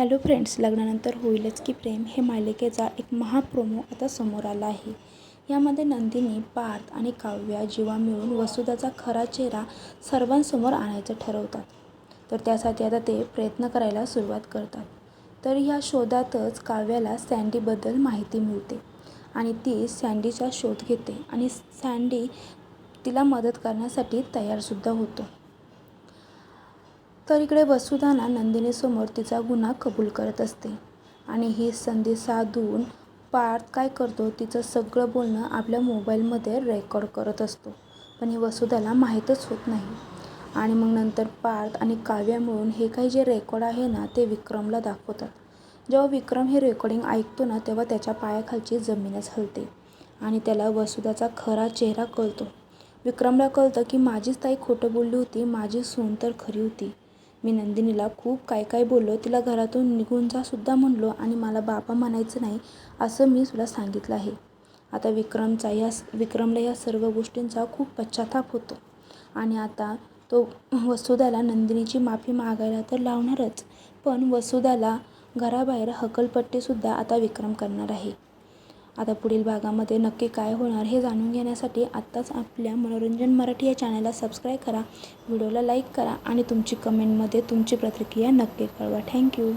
Hello friends लग्नानंतर होईलच की प्रेम हे मालिकेचा एक महाप्रोमो आता समोर आला आहे. यामध्ये नंदिनी पार्थ आणि काव्या जीवा मिळून वसुधाचा खरा चेहरा सर्वांसमोर आणायचं ठरवतात. तर त्यासाठी आता ते प्रयत्न करायला सुरुवात करतात. तर ह्या शोधातच काव्याला सँडीबद्दल माहिती मिळते आणि ती सँडीचा शोध घेते आणि सँडी तिला मदत करण्यासाठी तयारसुद्धा होतो. तर इकडे वसुधाना नंदिनीसमोर तिचा गुन्हा कबूल करत असते. आणि ही संधी साधून पार्थ काय करतो तिचं सगळं बोलणं आपल्या मोबाईलमध्ये रेकॉर्ड करत असतो. पण हे वसुधाला माहीतच होत नाही. आणि मग नंतर पार्थ आणि काव्या मिळून हे काही जे रेकॉर्ड आहे ना ते विक्रमला दाखवतात. जेव्हा विक्रम हे रेकॉर्डिंग ऐकतो ना तेव्हा त्याच्या पायाखालची जमीनच हलते आणि त्याला वसुधाचा खरा चेहरा कळतो. विक्रमला कळतं की माझीच ताई खोटं बोलली होती माझी सून तर खरी होती. मी नंदिनीला खूप काय काय बोललो तिला घरातून निघून जासुद्धा म्हणलो आणि मला बाबा म्हणायचं नाही असं मी तुला सांगितलं आहे. आता विक्रमचा या विक्रमला या सर्व गोष्टींचा खूप पश्चाताप होतो. आणि आता तो वसुधाला नंदिनीची माफी मागायला तर लावणारच पण वसुधाला घराबाहेर हकलपट्टीसुद्धा आता विक्रम करणार आहे. आता पुढील भागामध्ये नक्की काय होणार हे जाणून घेण्यासाठी आत्ताच आपल्या मनोरंजन मराठी या चॅनलला सबस्क्राईब करा व्हिडिओला लाईक करा आणि तुमची कमेंटमध्ये तुमची प्रतिक्रिया नक्की कळवा. थँक्यू.